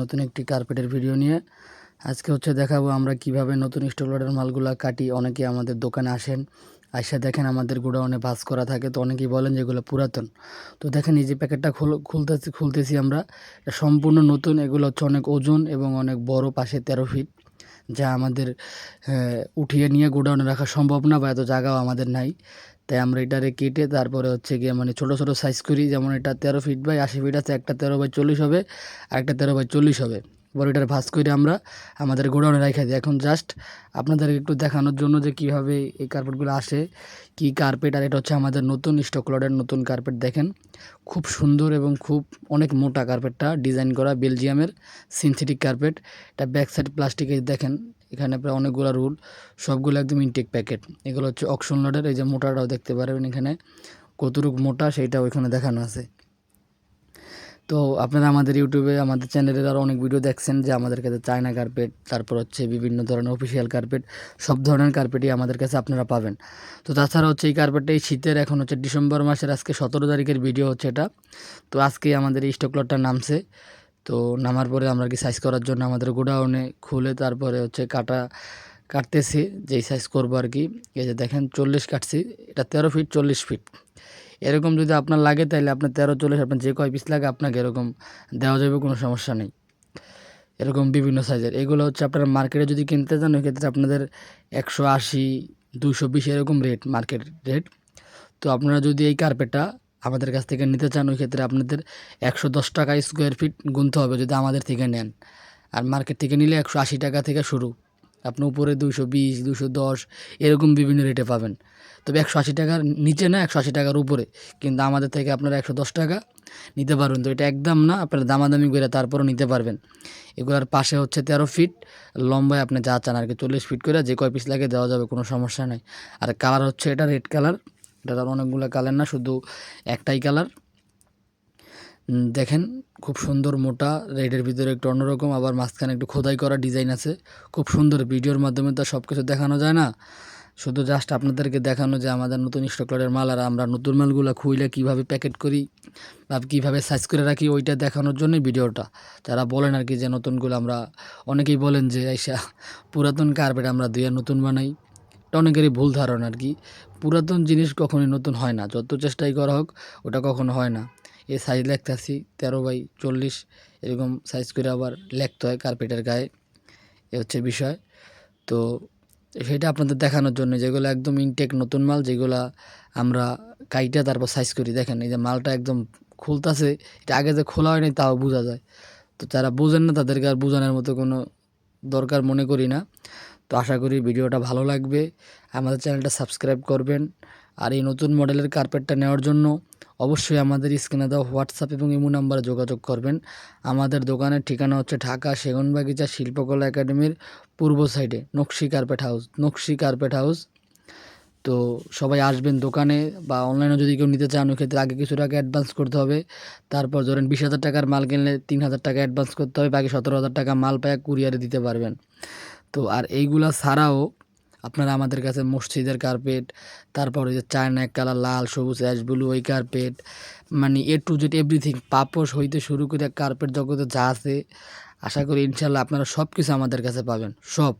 নতুন একটি কার্পেটের ভিডিও নিয়ে। আজকে হচ্ছে দেখাবো আমরা কীভাবে নতুন স্টকলোডের মালগুলো কাটি। অনেকে আমাদের দোকানে আসেন আসে দেখেন আমাদের গোডাউনে ভাস করা থাকে। তো অনেকেই বলেন যেগুলো পুরাতন। তো দেখেন এই যে প্যাকেটটা খুলতেছি খুলতেছি আমরা। সম্পূর্ণ নতুন, এগুলো হচ্ছে অনেক ওজন এবং অনেক বড়, পাশে তেরো ফিট যা আমাদের উঠিয়ে নিয়ে গোডাউনে রাখা সম্ভব না বা এত জায়গাও আমাদের নাই। তাই আমরা এটারে কেটে তারপরে হচ্ছে গিয়ে মানে ছোটো ছোটো সাইজ করি। যেমন এটা তেরো ফিট বাই আশি ফিট আছে, একটা তেরো বাই চল্লিশ হবে, আর একটা তেরো বাই চল্লিশ হবে। এবার এটার ভাঁজ করে আমরা আমাদের গোডাউনে রেখে দিই। এখন জাস্ট আপনাদেরকে একটু দেখানোর জন্য যে কীভাবে এই কার্পেটগুলো আসে, কী কার্পেট আর এটা হচ্ছে আমাদের নতুন স্টক লডের নতুন কার্পেট দেখেন। খুব সুন্দর এবং খুব অনেক মোটা কার্পেটটা ডিজাইন করা বেলজিয়ামের সিনথেটিক কার্পেট এটা ব্যাক সাইড প্লাস্টিকের দেখেন, এখানে প্রায় অনেকগুলো রুল, সবগুলো একদম ইনটেক প্যাকেট এগুলো হচ্ছে অকশন লডের এই যে মোটাটাও দেখতে পারবেন এখানে। কতটুকু মোটা সেইটাও এখানে দেখানো আছে। তো আপনারা আমাদের ইউটিউবে, আমাদের চ্যানেলের আরও অনেক ভিডিও দেখছেন যে আমাদের কাছে চায়না কার্পেট তারপর হচ্ছে বিভিন্ন ধরনের অফিসিয়াল কার্পেট সব ধরনের কার্পেটই আমাদের কাছে আপনারা পাবেন। তো তাছাড়া হচ্ছে এই কার্পেটটা এই শীতের, এখন হচ্ছে ডিসেম্বর মাসের, আজকে সতেরো তারিখের ভিডিও হচ্ছে এটা। তো আজকে আমাদের এই স্টক লটটা নামছে। তো নামার পরে আমরা কি সাইজ করার জন্য আমাদের গোডাউনে খুলে তারপরে হচ্ছে কাটা, কাটতেছি, যেই সাইজ করব আর কি। এই যে দেখেন, চল্লিশ কাটছি, এটা তেরো ফিট চল্লিশ ফিট এরকম যদি আপনার লাগে তাহলে আপনার তেরো, চল্লিশ আপনার যে কয় পিস লাগে আপনাকে এরকম দেওয়া যাবে, কোনো সমস্যা নেই। এরকম বিভিন্ন সাইজের এগুলো হচ্ছে আপনারা মার্কেটে যদি কিনতে চান ওই ক্ষেত্রে আপনাদের একশো আশি দুশো বিশ এরকম রেট মার্কেট রেট তো আপনারা যদি এই কার্পেটটা আমাদের কাছ থেকে নিতে চান ওই ক্ষেত্রে আপনাদের একশো দশ টাকা স্কোয়ার ফিট গুনতে হবে যদি আমাদের থেকে নেন। আর মার্কেট থেকে নিলে একশো আশি টাকা থেকে শুরু। আপনি উপরে দুশো বিশ দুশো দশ, এরকম বিভিন্ন রেটে পাবেন। তবে একশো আশি টাকার, নিচে না একশো আশি টাকার উপরে। কিন্তু আমাদের থেকে আপনারা একশো দশ টাকা নিতে পারবেন। তো এটা একদম না, আপনারা দামাদামি করে তারপরও নিতে পারবেন। এগুলার পাশে হচ্ছে তেরো ফিট লম্বায় আপনি যা চান আর কি চল্লিশ ফিট করে যে কয় পিস লাগে দেওয়া যাবে, কোনো সমস্যা নেই। আর কালার হচ্ছে এটা রেড কালার এটা তার অনেকগুলো কালার না, শুধু একটাই কালার দেখেন, খুব সুন্দর মোটা, রেডের ভিতরে একটু অন্যরকম, আবার মাঝখানে একটু খোদাই করা ডিজাইন আছে। খুব সুন্দর ভিডিওর মাধ্যমে তো সব কিছু দেখানো যায় না। শুধু জাস্ট আপনাদেরকে দেখানো যে আমাদের নতুন স্টকলের মাল আর আমরা নতুন মালগুলো খুইলে কীভাবে প্যাকেট করি বা কীভাবে সাইজ করে রাখি, ওইটা দেখানোর জন্যই ভিডিওটা। যারা বলেন আর কি যে নতুনগুলো আমরা, অনেকেই বলেন যে, আইসা, পুরাতন কার্পেট আমরা দুইয়া নতুন বানাই। এটা অনেকেরই ভুল ধারণা আর কি। পুরাতন জিনিস কখনোই নতুন হয় না। যত চেষ্টাই করা হোক, ওটা কখনো হয় না। এই সাইজ লেখতেছি তেরো বাই চল্লিশ। এরকম সাইজ করে আবার লেখতে হয় কার্পেটের গায়ে। এ হচ্ছে বিষয়। তো সেটা আপনাদের দেখানোর জন্য যেগুলো একদম ইনটেক নতুন মাল, যেগুলা আমরা কাইটা তারপর সাইজ করি। দেখেন এই যে মালটা একদম খুলতাছে, এটা আগে যে খোলা হয়নি তাও বোঝা যায়। তো যারা বোঝেন না তাদেরকে আর বোঝানোর মতো কোনো দরকার মনে করি না। তো আশা করি ভিডিওটা ভালো লাগবে। আমাদের চ্যানেলটা সাবস্ক্রাইব করবেন। আর এই নতুন মডেলের কার্পেটটা নেওয়ার জন্য অবশ্যই আমাদের স্ক্রিনে দেওয়া হোয়াটসঅ্যাপ এবং ইমো নাম্বারে যোগাযোগ করবেন। আমাদের দোকানের ঠিকানা হচ্ছে ঢাকা সেগুনবাগিচা শিল্পকলা একাডেমির পূর্ব সাইডে, Nakshi carpet house Nakshi carpet house তো সবাই আসবেন দোকানে বা অনলাইনে যদি কেউ নিতে চান ক্ষেত্রে আগে কিছু টাকা অ্যাডভান্স করতে হবে। তারপর ধরেন বিশ হাজার টাকার মাল কিনলে তিন হাজার টাকা অ্যাডভান্স করতে হবে, বাকি সতেরো হাজার টাকা মাল পায় কুরিয়ারে দিতে পারবেন। তো আর এইগুলা ছাড়াও আপনারা আমাদের কাছে মসজিদের কার্পেট তারপর যে চায়না কালার লাল, সবুজ অ্যাশ ব্লু ওই কার্পেট মানে এ টু জেড এভরিথিং পাপোশ হইতে শুরু করে কার্পেট জগতে যা আছে, আশা করি ইনশাল্লাহ আপনারা সব কিছু আমাদের কাছে পাবেন, সব।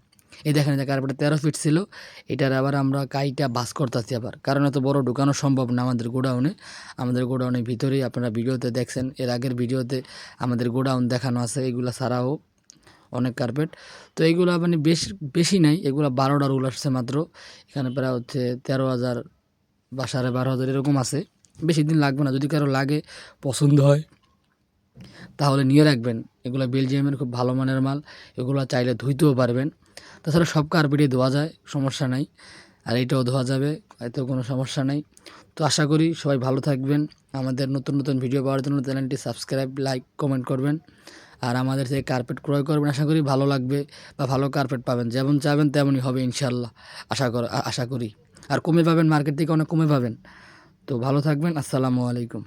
এই দেখেন যে কার্পেটটা তেরো ফিট ছিল, এটার আবার আমরা কাইটা বাস করতেছি আবার, কারণ এত বড় ঢুকানো সম্ভব না আমাদের গোডাউনে। আমাদের গোডাউনের ভিতরেই আপনারা ভিডিওতে দেখছেন, এর আগের ভিডিওতে আমাদের গোডাউন দেখানো আছে, এগুলো ছাড়াও অনেক কার্পেট তো এইগুলো মানে বেশি বেশি নাই, এগুলো বারোটা রুল আসছে মাত্র। এখানে প্রায় হচ্ছে তেরো হাজার বা সাড়ে বারো হাজার এরকম আছে। বেশি দিন লাগবে না, যদি কারও লাগে, পছন্দ হয়, তাহলে নিয়ে রাখবেন। এগুলো বেলজিয়ামের খুব ভালো মানের মাল, এগুলো চাইলে ধুইতেও পারবেন। তাছাড়া সব কার্পেটই ধোয়া যায়, সমস্যা নাই। আর এইটাও ধোয়া যাবে, এতেও কোনো সমস্যা নাই। তো আশা করি সবাই ভালো থাকবেন। আমাদের নতুন নতুন ভিডিও পাওয়ার জন্য চ্যানেলটি সাবস্ক্রাইব লাইক কমেন্ট করবেন। আর আমাদের থেকে কার্পেট ক্রয় করবেন, আশা করি ভালো লাগবে বা ভালো কার্পেট পাবেন। যেমন চাবেন তেমনই হবে ইনশাল্লাহ আশা কর আশা করি। আর কমে পাবেন মার্কেট থেকে অনেক কমে পাবেন। তো ভালো থাকবেন, আসসালামু আলাইকুম।